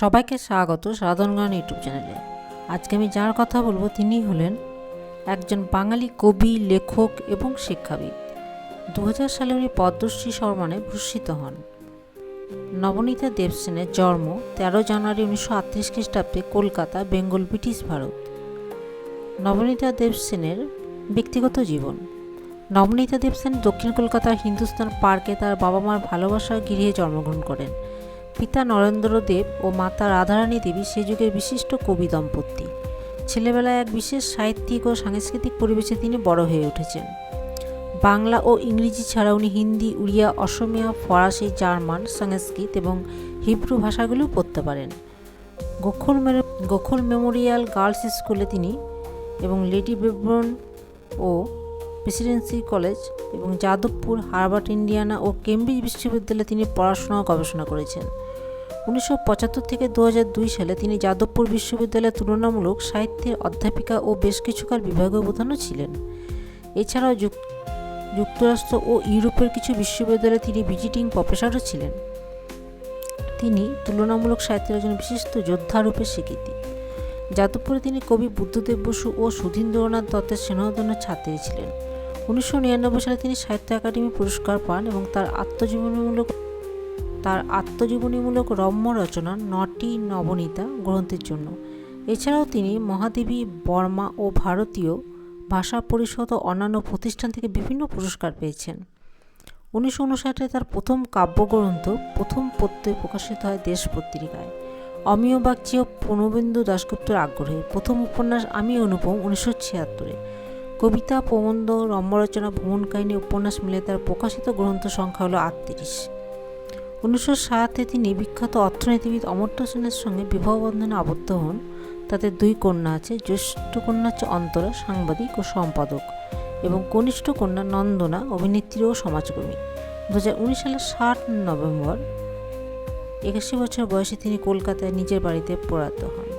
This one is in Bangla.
সবাইকে স্বাগত সাধনগান ইউটিউব চ্যানেলে। আজকে আমি যার কথা বলব তিনি হলেন একজন বাঙালি কবি, লেখক এবং শিক্ষাবিদ। দু হাজার সালে উনি পদ্মশ্রী সম্মানে ভূষিত হন। নবনীতা দেবসেনের জন্ম তেরো জানুয়ারি উনিশশো আটত্রিশ খ্রিস্টাব্দে কলকাতা, বেঙ্গল, ব্রিটিশ ভারত। নবনীতা দেবসেনের ব্যক্তিগত জীবন। নবনীতা দেবসেন দক্ষিণ কলকাতার হিন্দুস্তান পার্কে তার বাবা মার ভালোবাসার গৃহে জন্মগ্রহণ করেন। পিতা নরেন্দ্র দেব ও মাতা রাধারানী দেবী সে যুগের বিশিষ্ট কবি দম্পতি। ছেলেবেলায় এক বিশেষ সাহিত্যিক ও সাংস্কৃতিক পরিবেশে তিনি বড় হয়ে উঠেছেন। বাংলা ও ইংরেজি ছাড়া উনি হিন্দি, উড়িয়া, অসমিয়া, ফরাসি, জার্মান, সংস্কৃত এবং হিব্রু ভাষাগুলিও পড়তে পারেন। গোখল গোখল মেমোরিয়াল গার্লস স্কুলে তিনি এবং লেডি বেবরন ও প্রেসিডেন্সি কলেজ এবং যাদবপুর, হার্ভার্ড, ইন্ডিয়ানা ও কেমব্রিজ বিশ্ববিদ্যালয়ে তিনি পড়াশোনা ও গবেষণা করেছেন। উনিশশো পঁচাত্তর থেকে দু সালে তিনি যাদবপুর বিশ্ববিদ্যালয়ে তুলনামূলক সাহিত্যের অধ্যাপিকা ও বেশ কিছুকাল বিভাগীয় প্রধানও ছিলেন। এছাড়াও যুক- যুক্তরাষ্ট্র ও ইউরোপের কিছু বিশ্ববিদ্যালয়ে তিনি ভিজিটিং প্রফেসরও ছিলেন। তিনি তুলনামূলক সাহিত্যের একজন বিশিষ্ট যোদ্ধারূপে স্বীকৃতি। যাদবপুরে তিনি কবি বুদ্ধদেব বসু ও সুধীন্দ্রনাথ দত্তের স্নেহধন্য ছাত্রী ছিলেন। উনিশশো নিরানব্বই সালে তিনি সাহিত্য একাডেমি পুরস্কার পান এবং তার আত্মজীবনীমূলক তার আত্মজীবনীমূলক রম্য রচনা নটি নবনীতা গ্রন্থের জন্য। এছাড়াও তিনি মহাদেবী, বর্মা ও ভারতীয় ভাষা পরিষদ ও অন্যান্য প্রতিষ্ঠান থেকে বিভিন্ন পুরস্কার পেয়েছেন। উনিশশো উনষাটে তার প্রথম কাব্যগ্রন্থ প্রথম পত্রে প্রকাশিত হয় দেশ পত্রিকায়। অমিয় বাগচি ও প্রণবেন্দু দাশগুপ্তর আগ্রহে প্রথম উপন্যাস আমি অনুপম উনিশশো ছিয়াত্তরে। কবিতা, প্রবন্ধ, রম্যরচনা, ভ্রমণ কাহিনী, উপন্যাস মিলে তার প্রকাশিত গ্রন্থ সংখ্যা হলো আটত্রিশ। উনিশশো সাতে তিনি বিখ্যাত অর্থনীতিবিদ অমর্ত্য সেনের সঙ্গে বিবাহবন্ধনে আবদ্ধ হন। তাদের দুই কন্যা আছে, জ্যেষ্ঠ কন্যা হচ্ছে অন্তরা, সাংবাদিক ও সম্পাদক, এবং কনিষ্ঠ কন্যা নন্দনা, অভিনেত্রী ও সমাজকর্মী। দু হাজার উনিশ সালের ষাট নভেম্বর, একাশি বছর বয়সে তিনি কলকাতায় নিজের বাড়িতে প্রয়াত হন।